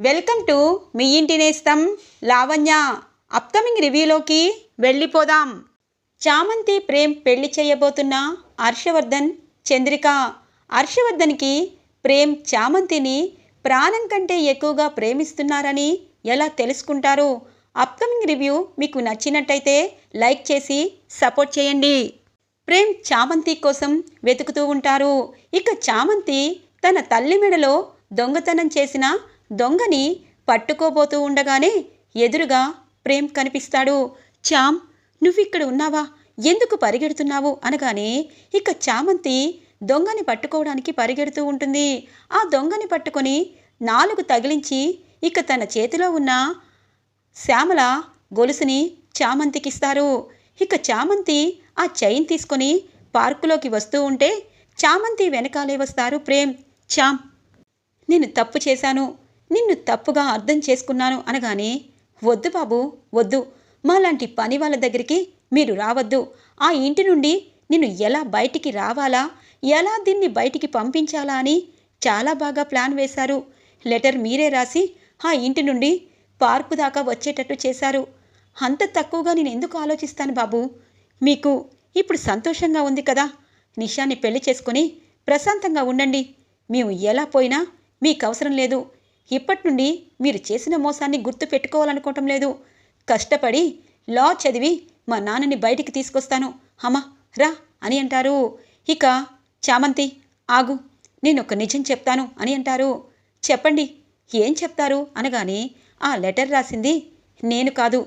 Welcome to me ఇంటి నేస్తం Lavanya. Upcoming రివ్యూలోకి వెళ్ళిపోదాం. చామంతి ప్రేమ్ పెళ్ళి చేయబోతున్న హర్షవర్ధన్ చంద్రిక. హర్షవర్ధన్కి ప్రేమ్ చామంతిని ప్రాణం కంటే ఎక్కువగా ప్రేమిస్తున్నారని ఎలా తెలుసుకుంటారు? అప్కమింగ్ రివ్యూ మీకు నచ్చినట్టయితే లైక్ చేసి సపోర్ట్ చేయండి. ప్రేమ్ చామంతి కోసం వెతుకుతూ ఉంటారు. ఇక చామంతి తన తల్లి మెడలో దొంగతనం చేసిన దొంగని పట్టుకోబోతూ ఉండగానే ఎదురుగా ప్రేమ్ కనిపిస్తాడు. చామ్ నువ్విక్కడ ఉన్నావా? ఎందుకు పరిగెడుతున్నావు? అనగానే ఇక చామంతి దొంగని పట్టుకోవడానికి పరిగెడుతూ ఉంటుంది. ఆ దొంగని పట్టుకొని నాలుగు తగిలించి ఇక తన చేతిలో ఉన్న శ్యామల గొలుసుని చామంతికిస్తారు. ఇక చామంతి ఆ చైన్ తీసుకొని పార్కులోకి వస్తూ ఉంటే చామంతి వెనకాలే వస్తారు ప్రేమ్. చామ్ నేను తప్పు చేశాను. నిన్ను తప్పుగా అర్థం చేసుకున్నాను అనగానే వద్దు బాబు వద్దు. మాలాంటి పని వాళ్ళ దగ్గరికి మీరు రావద్దు. ఆ ఇంటి నుండి నిన్ను ఎలా బయటికి రావాలా? ఎలా దీన్ని బయటికి పంపించాలా? అని చాలా బాగా ప్లాన్ వేశారు. లెటర్ మీరే రాసి ఆ ఇంటి నుండి పార్కు దాకా వచ్చేటట్టు చేశారు. అంత తక్కువగా నేను ఎందుకు ఆలోచిస్తాను బాబు? మీకు ఇప్పుడు సంతోషంగా ఉంది కదా. నిషాన్ని పెళ్ళి చేసుకొని ప్రశాంతంగా ఉండండి. మేము ఎలా పోయినా మీకు అవసరం లేదు. ఇప్పటి నుండి మీరు చేసిన మోసాన్ని గుర్తు పెట్టుకోవాలనుకోవటం లేదు. కష్టపడి లా చదివి మా నాన్నని బయటికి తీసుకొస్తాను. అమ్మా రా అని అంటారు. ఇక చామంతి ఆగు నేను ఒక నిజం చెప్తాను అని అంటారు. చెప్పండి ఏం చెప్తారు? అనగానే ఆ లెటర్ రాసింది నేను కాదు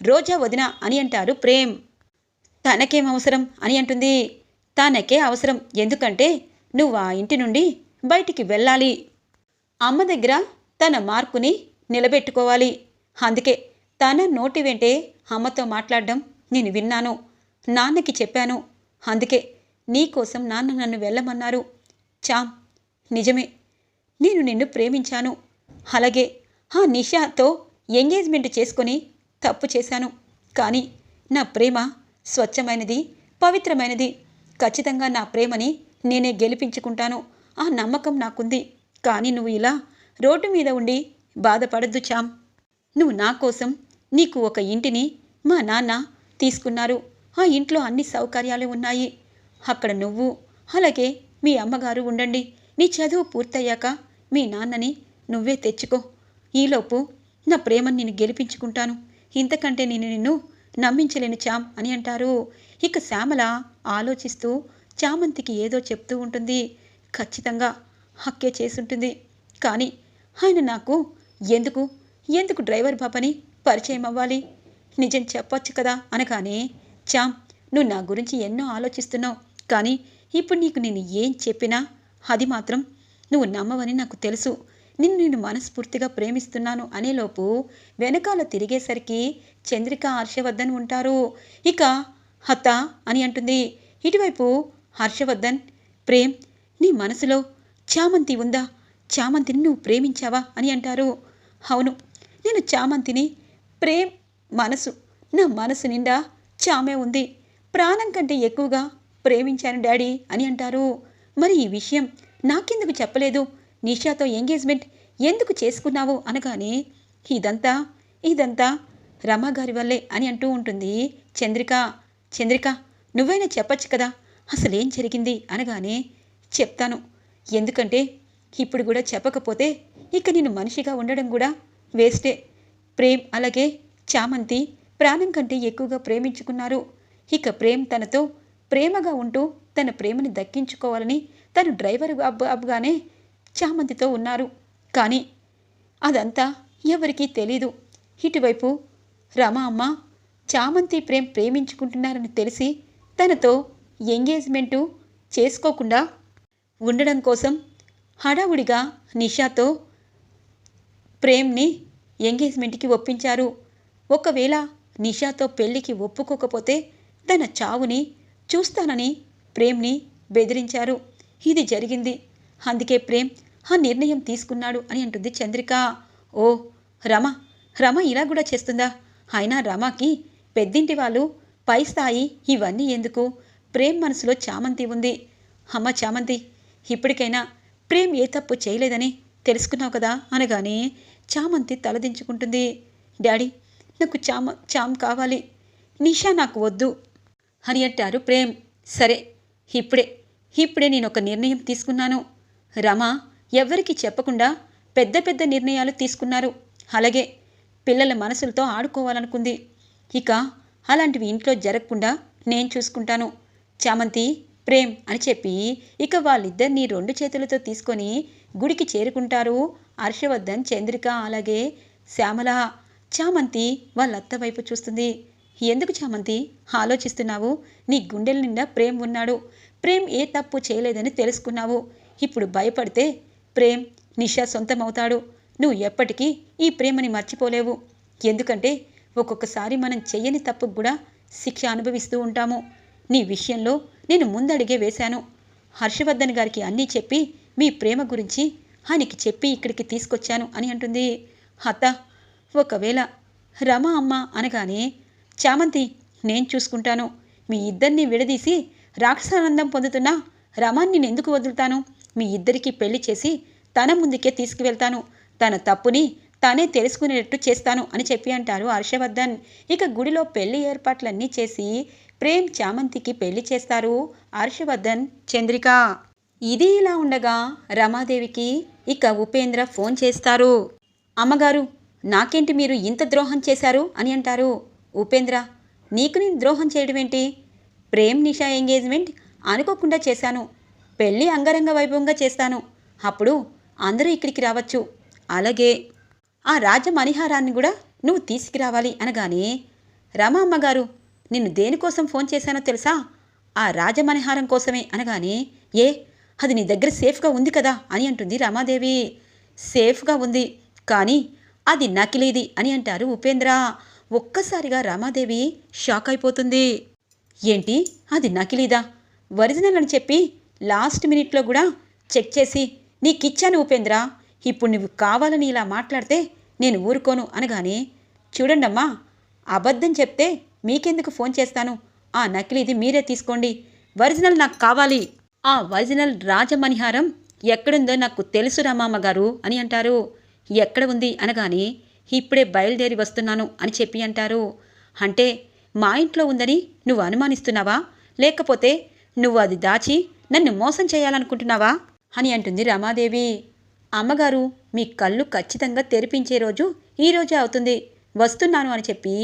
రోజా వదిన అని అంటారు ప్రేమ్. తనకేం అవసరం అని అంటుంది. తనకే అవసరం ఎందుకంటే నువ్వు ఆ ఇంటి నుండి బయటికి వెళ్ళాలి. అమ్మ దగ్గర తన మార్కుని నిలబెట్టుకోవాలి. అందుకే తన నోటి వెంటే అమ్మతో మాట్లాడడం నేను విన్నాను. నాన్నకి చెప్పాను. అందుకే నీకోసం నాన్న నన్ను వెళ్ళమన్నారు. చామ్ నిజమే. నేను నిన్ను ప్రేమించాను. అలాగే ఆ నిషాతో ఎంగేజ్మెంట్ చేసుకొని తప్పు చేశాను. కానీ నా ప్రేమ స్వచ్ఛమైనది పవిత్రమైనది. ఖచ్చితంగా నా ప్రేమని నేనే గెలిపించుకుంటాను. ఆ నమ్మకం నాకుంది. కానీ నువ్వు ఇలా రోడ్డు మీద ఉండి బాధపడద్దు చామ్ నువ్వు నా కోసం నీకు ఒక ఇంటిని మా నాన్న తీసుకున్నారు. ఆ ఇంట్లో అన్ని సౌకర్యాలు ఉన్నాయి. అక్కడ నువ్వు అలాగే మీ అమ్మగారు ఉండండి. నీ చదువు పూర్తయ్యాక మీ నాన్నని నువ్వే తెచ్చుకో. ఈలోపు నా ప్రేమని నేను గెలిపించుకుంటాను. ఇంతకంటే నేను నిన్ను నమ్మించలేను చామ్ అని అంటారు. ఇక శ్యామల ఆలోచిస్తూ చామంతికి ఏదో చెప్తూ ఉంటుంది. ఖచ్చితంగా హక్కే చేసుంటుంది. కానీ ఆయన నాకు ఎందుకు? ఎందుకు డ్రైవర్ బాబాని పరిచయం అవ్వాలి? నిజం చెప్పొచ్చు కదా? అనగానే చామ్ నువ్వు నా గురించి ఎన్నో ఆలోచిస్తున్నావు కానీ ఇప్పుడు నీకు నేను ఏం చెప్పినా అది మాత్రం నువ్వు నమ్మవని నాకు తెలుసు. నిన్ను నేను మనస్ఫూర్తిగా ప్రేమిస్తున్నాను అనేలోపు వెనకాల తిరిగేసరికి చంద్రిక హర్షవర్ధన్ ఉంటారు. ఇక హత అని అంటుంది. ఇటువైపు హర్షవర్ధన్ ప్రేమ్ నీ మనసులో చామంతి ఉందా? చామంతిని నువ్వు ప్రేమించావా అని అంటారు. అవును నేను చామంతిని ప్రేమ్ మనసు నా మనసు నిండా చామే ఉంది. ప్రాణం కంటే ఎక్కువగా ప్రేమించాను డాడీ అని అంటారు. మరి ఈ విషయం నాకెందుకు చెప్పలేదు? నిషాతో ఎంగేజ్మెంట్ ఎందుకు చేసుకున్నావు అనగానే ఇదంతా ఇదంతా రమాగారి వల్లే అని అంటూ ఉంటుంది చంద్రిక. చంద్రిక నువ్వైనా చెప్పచ్చు కదా అసలేం జరిగింది అనగానే చెప్తాను. ఎందుకంటే ఇప్పుడు కూడా చెప్పకపోతే ఇక నేను మనిషిగా ఉండడం కూడా వేస్టే. ప్రేమ్ అలాగే చామంతి ప్రాణం కంటే ఎక్కువగా ప్రేమించుకున్నారు. ఇక ప్రేమ్ తనతో ప్రేమగా ఉంటూ తన ప్రేమని దక్కించుకోవాలని తను డ్రైవర్ అబ్బ అబ్బగానే చామంతితో ఉన్నారు. కానీ అదంతా ఎవరికీ తెలీదు. ఇటువైపు రమ అమ్మ చామంతి ప్రేమ్ ప్రేమించుకుంటున్నారని తెలిసి తనతో ఎంగేజ్మెంటు చేసుకోకుండా ఉండడం కోసం హడావుడిగా నిషాతో ప్రేమ్ని ఎంగేజ్మెంట్కి ఒప్పించారు. ఒకవేళ నిషాతో పెళ్ళికి ఒప్పుకోకపోతే తన చావుని చూస్తానని ప్రేమ్ని బెదిరించారు. ఇది జరిగింది. అందుకే ప్రేమ్ ఆ నిర్ణయం తీసుకున్నాడు అని అంటుంది చంద్రిక. ఓ రమ రమ ఇలా కూడా చేస్తుందా? అయినా రమకి పెద్దింటి వాళ్ళు పై స్థాయి ఇవన్నీ ఎందుకు? ప్రేమ్ మనసులో చామంతి ఉంది. అమ్మ చామంతి ఇప్పటికైనా ప్రేమ్ ఏ తప్పు చేయలేదని తెలుసుకున్నావు కదా అనగానే చామంతి తలదించుకుంటుంది. డాడీ నాకు చామ చామ్ కావాలి. నిషా నాకు వద్దు అని అంటారు ప్రేమ్. సరే ఇప్పుడే ఇప్పుడే నేను ఒక నిర్ణయం తీసుకున్నాను. రమ ఎవ్వరికీ చెప్పకుండా పెద్ద పెద్ద నిర్ణయాలు తీసుకున్నారు. అలాగే పిల్లల మనసులతో ఆడుకోవాలనుకుంది. ఇక అలాంటివి ఇంట్లో జరగకుండా నేను చూసుకుంటాను. చామంతి ప్రేమ్ అని చెప్పి ఇక వాళ్ళిద్దరినీ రెండు చేతులతో తీసుకొని గుడికి చేరుకుంటారు. హర్షవర్ధన్ చంద్రిక అలాగే శ్యామల. చామంతి వాళ్ళ అత్త వైపు చూస్తుంది. ఎందుకు చామంతి? ఆలోచిస్తున్నావు? నీ గుండెల నిండా ప్రేమ్ ఉన్నాడు. ప్రేమ్ ఏ తప్పు చేయలేదని తెలుసుకున్నావు. ఇప్పుడు భయపడితే ప్రేమ్ నిషా సొంతమవుతాడు. నువ్వు ఎప్పటికీ ఈ ప్రేమని మర్చిపోలేవు. ఎందుకంటే ఒక్కొక్కసారి మనం చెయ్యని తప్పుకు కూడా శిక్ష అనుభవిస్తూ ఉంటాము. నీ విషయంలో నేను ముందడిగే వేశాను. హర్షవర్ధన్ గారికి అన్నీ చెప్పి మీ ప్రేమ గురించి ఆయనకి చెప్పి ఇక్కడికి తీసుకొచ్చాను అని అంటుంది. అత్త ఒకవేళ రమ అమ్మ అనగానే చామంతి నేను చూసుకుంటాను. మీ ఇద్దరిని విడదీసి రాక్షసానందం పొందుతున్నా రమాన్ని నేను ఎందుకు వదులుతాను? మీ ఇద్దరికీ పెళ్ళి చేసి తన ముందుకే తీసుకువెళ్తాను. తన తప్పుని తానే తెలుసుకునేటట్టు చేస్తాను అని చెప్పి అంటారు హర్షవర్ధన్. ఇక గుడిలో పెళ్ళి ఏర్పాట్లన్నీ చేసి ప్రేమ్ చామంతికి పెళ్ళి చేస్తారు. హర్షవర్ధన్ చంద్రిక. ఇది ఇలా ఉండగా రమాదేవికి ఇక ఉపేంద్ర ఫోన్ చేస్తారు. అమ్మగారు నాకేంటి మీరు ఇంత ద్రోహం చేశారు? అని అంటారు. ఉపేంద్ర నీకు నేను ద్రోహం చేయడం ఏంటి? ప్రేమ్ నిషా ఎంగేజ్మెంట్ అనుకోకుండా చేశాను. పెళ్ళి అంగరంగ వైభవంగా చేస్తాను. అప్పుడు అందరూ ఇక్కడికి రావచ్చు. అలాగే ఆ రాజమణిహారాన్ని కూడా నువ్వు తీసుకురావాలి అనగానే రమా అమ్మగారు నిన్ను దేనికోసం ఫోన్ చేశానో తెలుసా? ఆ రాజమనిహారం కోసమే అనగానే ఏ అది నీ దగ్గర సేఫ్గా ఉంది కదా అని అంటుంది రమాదేవి. సేఫ్గా ఉంది కానీ అది నకిలీది అని అంటారు ఉపేంద్ర. ఒక్కసారిగా రమాదేవి షాక్ అయిపోతుంది. ఏంటి? అది నకిలీదా ఒరిజినల్ అని చెప్పి లాస్ట్ మినిట్లో కూడా చెక్ చేసి నీకిచ్చాను ఉపేంద్ర. ఇప్పుడు నువ్వు కావాలని ఇలా మాట్లాడితే నేను ఊరుకోను అనగానే చూడండమ్మా అబద్ధం చెప్తే మీకెందుకు ఫోన్ చేస్తాను? ఆ నకిలీది మీరే తీసుకోండి. ఒరిజినల్ నాకు కావాలి. ఆ ఒరిజినల్ రాజమణిహారం ఎక్కడుందో నాకు తెలుసు రామమ్మ గారు అని అంటారు. ఎక్కడ ఉంది అనగానే ఇప్పుడే బయలుదేరి వస్తున్నాను అని చెప్పి అంటారు. అంటే మా ఇంట్లో ఉందని నువ్వు అనుమానిస్తున్నావా? లేకపోతే నువ్వు అది దాచి నన్ను మోసం చేయాలనుకుంటున్నావా? అని అంటుంది రమాదేవి. అమ్మగారు మీ కళ్ళు ఖచ్చితంగా తెరిపించే రోజు ఈరోజే అవుతుంది. వస్తున్నాను అని చెప్పి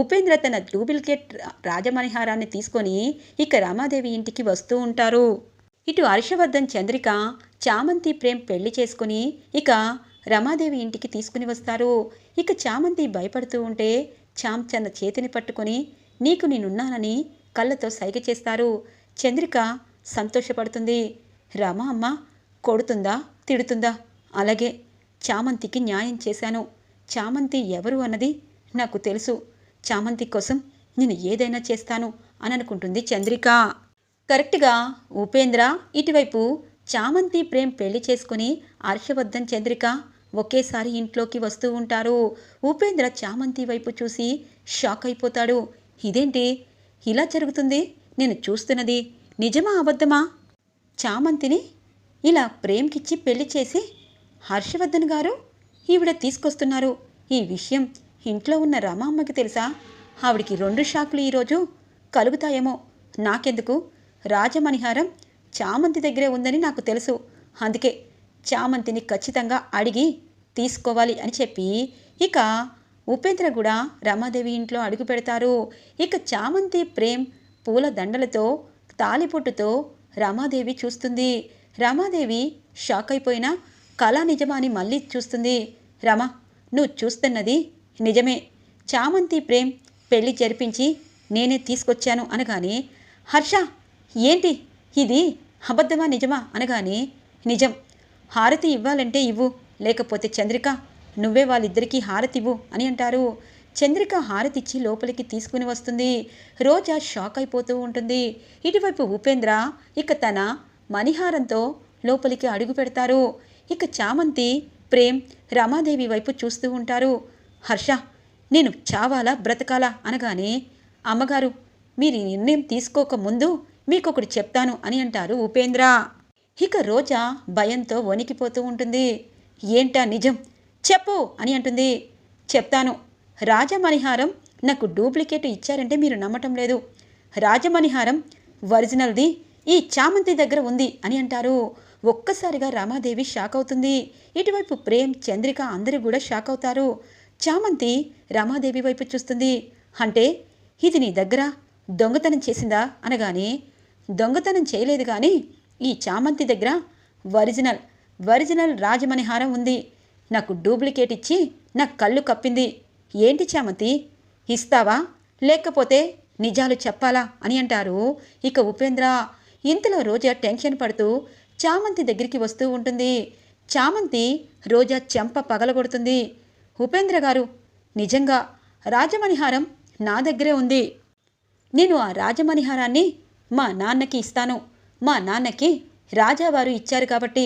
ఉపేంద్ర తన డూప్లికేట్ రాజమణిహారాన్ని తీసుకొని ఇక రామాదేవి ఇంటికి వస్తూ ఉంటారు. ఇటు హర్షవర్ధన్ చంద్రిక చామంతి ప్రేమ్ పెళ్ళి చేసుకుని ఇక రమాదేవి ఇంటికి తీసుకుని వస్తారు. ఇక చామంతి భయపడుతూ ఉంటే చామ్ తన చేతిని పట్టుకొని నీకు నేనున్నానని కళ్ళతో సైగ చేస్తారు. చంద్రిక సంతోషపడుతుంది. రమ అమ్మ కొడుతుందా తిడుతుందా? అలాగే చామంతికి న్యాయం చేశాను. చామంతి ఎవరు అన్నది నాకు తెలుసు. చామంతి కోసం నేను ఏదైనా చేస్తాను అని అనుకుంటుంది చంద్రిక. కరెక్ట్గా ఉపేంద్ర ఇటువైపు చామంతి ప్రేమ్ పెళ్ళి చేసుకుని హర్షవర్ధన్ చంద్రిక ఒకేసారి ఇంట్లోకి వస్తూ ఉంటారు. ఉపేంద్ర చామంతి వైపు చూసి షాక్ అయిపోతాడు. ఇదేంటి? ఇలా జరుగుతుంది? నేను చూస్తున్నది నిజమా అబద్ధమా? చామంతిని ఇలా ప్రేమ్కిచ్చి పెళ్ళి చేసి హర్షవర్ధన్ గారు ఈవిడ తీసుకొస్తున్నారు. ఈ విషయం ఇంట్లో ఉన్న రమామ్మకి తెలుసా? ఆవిడికి రెండు షాకులు ఈరోజు. కలుగుతాయేమో. నాకెందుకు? రాజమణిహారం చామంతి దగ్గరే ఉందని నాకు తెలుసు. అందుకే చామంతిని ఖచ్చితంగా అడిగి తీసుకోవాలి అని చెప్పి ఇక ఉపేంద్ర కూడా రమాదేవి ఇంట్లో అడుగు పెడతారు. ఇక చామంతి ప్రేమ్ పూల దండలతో తాలిపొట్టుతో రమాదేవి చూస్తుంది. రమాదేవి షాక్ అయిపోయినా కళా నిజమా అని మళ్ళీ చూస్తుంది. రమా నువ్వు చూస్తున్నది నిజమే. చామంతి ప్రేమ్ పెళ్ళి జరిపించి నేనే తీసుకొచ్చాను అనగానే హర్ష ఏంటి? ఇది అబద్ధమా నిజమా? అనగానే నిజం. హారతి ఇవ్వాలంటే ఇవ్వు. లేకపోతే చంద్రిక నువ్వే వాళ్ళిద్దరికీ హారతి ఇవ్వు అని అంటారు. చంద్రిక హారతిచ్చి లోపలికి తీసుకుని వస్తుంది. రోజా షాక్ అయిపోతూ ఉంటుంది. ఇటువైపు ఉపేంద్ర ఇక తన మణిహారంతో లోపలికి అడుగు పెడతారు. ఇక చామంతి ప్రేమ్ రమాదేవి వైపు చూస్తూ ఉంటారు. హర్ష నేను చావాలా బ్రతకాలా అనగానే అమ్మగారు మీరు నిర్ణయం తీసుకోక ముందు మీకొకటి చెప్తాను అని అంటారు ఉపేంద్ర. ఇక రోజా భయంతో వణికిపోతూ ఉంటుంది. ఏంటా నిజం? చెప్పు అని అంటుంది. చెప్తాను. రాజమణిహారం నాకు డూప్లికేట్ ఇచ్చారంటే మీరు నమ్మటం లేదు. రాజమణిహారం ఒరిజినల్ది ఈ చామంతి దగ్గర ఉంది అని అంటారు. ఒక్కసారిగా రామాదేవి షాక్ అవుతుంది. ఇటువైపు ప్రేమ్ చంద్రిక అందరూ కూడా షాక్ అవుతారు. చామంతి రామాదేవి వైపు చూస్తుంది. అంటే ఇది నీ దగ్గర? దొంగతనం చేసిందా? అనగానే దొంగతనం చేయలేదు కానీ ఈ చామంతి దగ్గర ఒరిజినల్ ఒరిజినల్ రాజమణిహారం ఉంది. నాకు డూప్లికేట్ ఇచ్చి నా కళ్ళు కప్పింది. ఏంటి చామంతి? ఇస్తావా? లేకపోతే నిజాలు చెప్పాలా? అని అంటారు. ఇక ఉపేంద్ర. ఇంతలో రోజా టెన్షన్ పడుతూ చామంతి దగ్గరికి వస్తూ ఉంటుంది. చామంతి రోజా చెంప పగలగొడుతుంది. ఉపేంద్ర గారు నిజంగా రాజమణిహారం నా దగ్గరే ఉంది. నేను ఆ రాజమణిహారాన్ని మా నాన్నకి ఇస్తాను. మా నాన్నకి రాజావారు ఇచ్చారు కాబట్టి.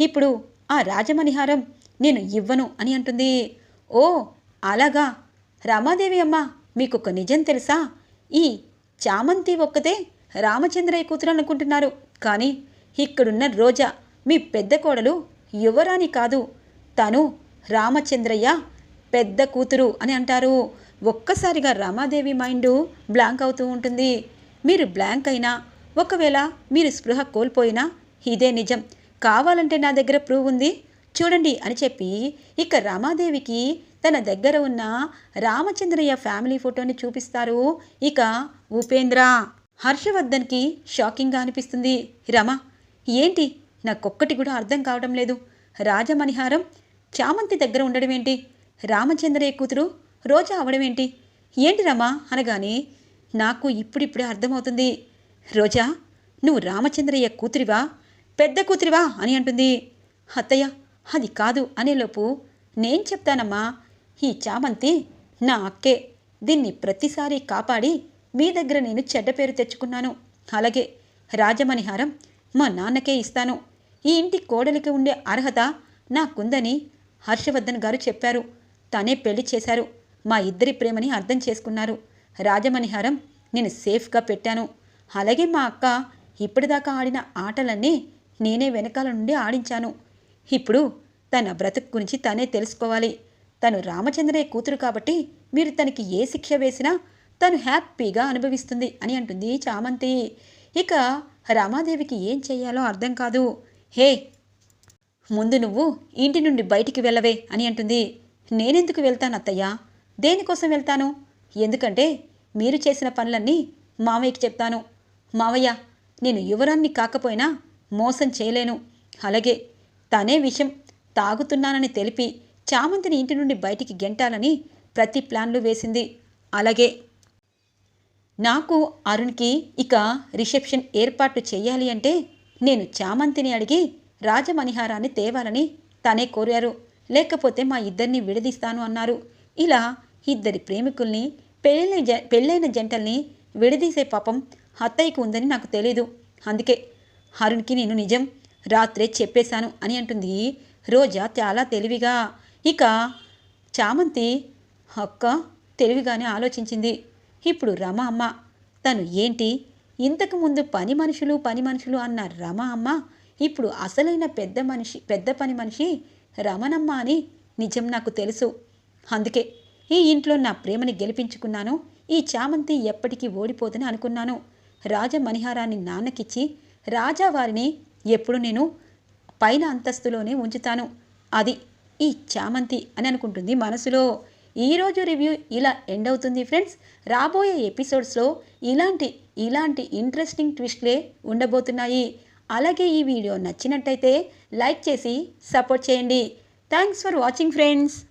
ఇప్పుడు ఆ రాజమణిహారం నేను ఇవ్వను అని అంటుంది. ఓ అలాగా. రామాదేవి అమ్మ మీకొక నిజం తెలుసా? ఈ చామంతి ఒక్కతే రామచంద్రయ్య కూతురు అనుకుంటున్నారు. కానీ ఇక్కడున్న రోజా మీ పెద్ద కోడలు యువరాణి కాదు. తను రామచంద్రయ్య పెద్ద కూతురు అని అంటారు. ఒక్కసారిగా రామాదేవి మైండ్ బ్లాంక్ అవుతూ ఉంటుంది. మీరు బ్లాంక్ అయినా ఒకవేళ మీరు స్పృహ కోల్పోయినా ఇదే నిజం. కావాలంటే నా దగ్గర ప్రూవ్ ఉంది. చూడండి అని చెప్పి ఇక రామాదేవికి తన దగ్గర ఉన్న రామచంద్రయ్య ఫ్యామిలీ ఫోటోని చూపిస్తారు. ఇక ఉపేంద్ర. హర్షవర్ధన్కి షాకింగ్గా అనిపిస్తుంది. రమా ఏంటి? నాకొక్కటి కూడా అర్థం కావడం లేదు. రాజమణిహారం చామంతి దగ్గర ఉండడం ఏంటి? రామచంద్రయ్య కూతురు రోజా అవడం ఏంటి? ఏంటి రమా? అనగానే నాకు ఇప్పుడిప్పుడే అర్థమవుతుంది. రోజా నువ్వు రామచంద్రయ్య కూతురివా? పెద్ద కూతురివా? అని అంటుంది. అత్తయ్య అది కాదు అనేలోపు నేను చెప్తానమ్మా. ఈ చామంతి నా అక్కే. దీన్ని ప్రతిసారి కాపాడి మీ దగ్గర నేను చెడ్డ పేరు తెచ్చుకున్నాను. అలాగే రాజమణిహారం మా నాన్నకే ఇస్తాను. ఈ ఇంటి కోడలికి ఉండే అర్హత నాకుందని హర్షవర్ధన్ గారు చెప్పారు. తనే పెళ్ళి చేశారు. మా ఇద్దరి ప్రేమని అర్థం చేసుకున్నారు. రాజమణిహారం నేను సేఫ్గా పెట్టాను. అలాగే మా అక్క ఇప్పటిదాకా ఆడిన ఆటలన్నీ నేనే వెనకాల నుండి ఆడించాను. ఇప్పుడు తన బ్రతుకు గురించి తనే తెలుసుకోవాలి. తను రామచంద్రయ్య కూతురు కాబట్టి మీరు తనకి ఏ శిక్ష వేసినా తను హ్యాపీగా అనుభవిస్తుంది అని అంటుంది చామంతి. ఇక రామాదేవికి ఏం చేయాలో అర్థం కాదు. హే ముందు నువ్వు ఇంటి నుండి బయటికి వెళ్ళవే అని అంటుంది. నేనెందుకు వెళ్తాను అత్తయ్య? దేనికోసం వెళ్తాను? ఎందుకంటే మీరు చేసిన పనులన్నీ మావయ్యకి చెప్తాను. మావయ్య నేను యువరాన్ని కాకపోయినా మోసం చేయలేను. అలాగే తనే విషయం తాగుతున్నానని తెలిపి చామంతిని ఇంటి నుండి బయటికి గెంటాలని ప్రతి ప్లాన్లు వేసింది. అలాగే నాకు అరుణ్కి ఇక రిసెప్షన్ ఏర్పాటు చేయాలి అంటే నేను చామంతిని అడిగి రాజమణిహారాన్ని తేవాలని తనే కోరారు. లేకపోతే మా ఇద్దరిని విడదీస్తాను అన్నారు. ఇలా ఇద్దరి ప్రేమికుల్ని పెళ్ళైన జ పెళ్ళైన జంటల్ని విడదీసే పాపం అత్తయ్యకు ఉందని నాకు తెలీదు. అందుకే అరుణ్కి నేను నిజం రాత్రే చెప్పేశాను అని అంటుంది రోజా చాలా తెలివిగా. ఇక చామంతి అక్క తెలివిగానే ఆలోచించింది. ఇప్పుడు రమ అమ్మ. తను ఏంటి? ఇంతకుముందు పని మనుషులు పని మనుషులు అన్న రమ అమ్మ ఇప్పుడు అసలైన పెద్ద మనిషి పెద్ద పని మనిషి రమణమ్మ అని నిజం నాకు తెలుసు. అందుకే ఈ ఇంట్లో నా ప్రేమని గెలిపించుకున్నాను. ఈ చామంతి ఎప్పటికీ ఓడిపోదని అనుకున్నాను. రాజమణిహారాన్ని నాన్నకిచ్చి రాజావారిని ఎప్పుడు నేను పైన అంతస్తులోనే ఉంచుతాను. అది ఈ చామంతి అని అనుకుంటుంది మనసులో. ఈరోజు రివ్యూ ఇలా ఎండ్ అవుతుంది ఫ్రెండ్స్. రాబోయే ఎపిసోడ్స్లో ఇలాంటి ఇలాంటి ఇంట్రెస్టింగ్ ట్విస్ట్లే ఉండబోతున్నాయి. అలాగే ఈ వీడియో నచ్చినట్టయితే లైక్ చేసి సపోర్ట్ చేయండి. Thanks for watching friends.